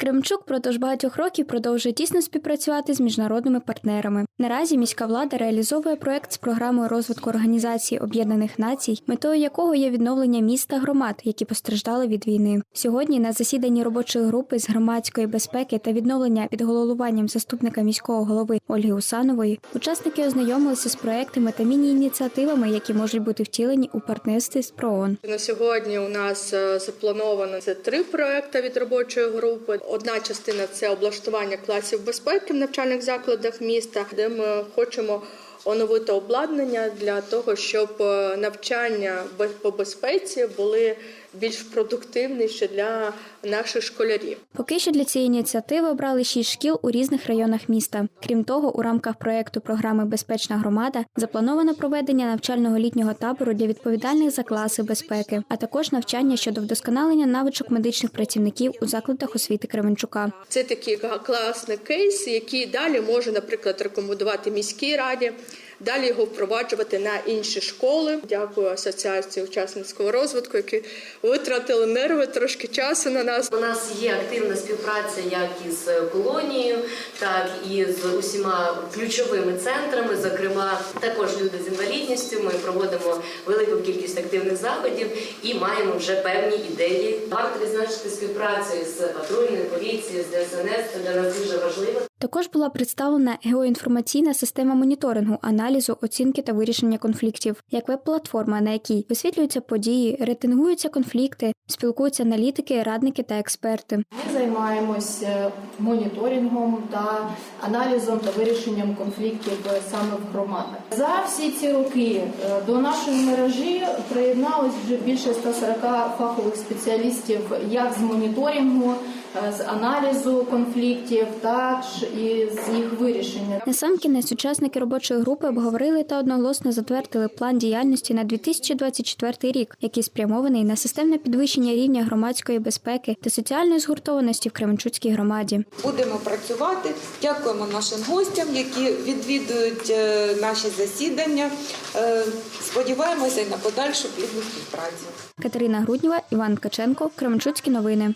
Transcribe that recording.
Кремчук продовж багатьох років продовжує тісно співпрацювати з міжнародними партнерами. Наразі міська влада реалізовує проект з програмою розвитку Організації Об'єднаних Націй, метою якого є відновлення міст та громад, які постраждали від війни. Сьогодні на засіданні робочої групи з громадської безпеки та відновлення під головуванням заступника міського голови Ольги Усанової учасники ознайомилися з проектами та міні-ініціативами, які можуть бути втілені у партнерстві з ПРООН. На сьогодні у нас е, заплановано це три проекти від робочої групи. Одна частина це облаштування класів безпеки в навчальних закладах міста, де ми хочемо оновити обладнання для того, щоб е, навчання по безпеці були більш продуктивніші для наших школярів. Поки що для цієї ініціативи обрали шість шкіл у різних районах міста. Крім того, у рамках проекту програми Безпечна громада заплановано проведення навчального літнього табору для відповідальних за класи безпеки, а також навчання щодо вдосконалення навичок медичних працівників у закладах освіти Кременчука. Це такий класний кейс, який далі може, наприклад, рекомендувати міській раді. Далі його впроваджувати на інші школи. Дякую асоціації учасницького розвитку, які витратили нерви трошки часу на нас. У нас є активна співпраця як із колонією, так і з усіма ключовими центрами. Зокрема, також люди з інвалідністю. Ми проводимо велику кількість активних заходів і маємо вже певні ідеї. Варто відзначити співпрацю з патрульною поліцією, з ДСНС. Це для нас дуже важливо. Також була представлена геоінформаційна система моніторингу, аналізу, оцінки та вирішення конфліктів, як веб-платформа, на якій висвітлюються події, рейтингуються конфлікти, спілкуються аналітики, радники та експерти. Ми займаємося моніторингом та аналізом та вирішенням конфліктів саме в громадах. За всі ці роки е, до нашої мережі приєдналось вже більше 140 фахових спеціалістів як з моніторингу, з аналізу конфліктів, так і з їх вирішення. Насамкінець учасники робочої групи обговорили та одноголосно затвердили план діяльності на 2024 рік, який спрямований на системне підвищення рівня громадської безпеки та соціальної згуртованості в Кременчуцькій громаді. Будемо працювати. Дякуємо нашим гостям, які відвідують е, наші засідання. Е, Сподіваємося на подальшу плідну співпрацю. Катерина Грудніва, Іван Ткаченко, Кременчуцькі новини.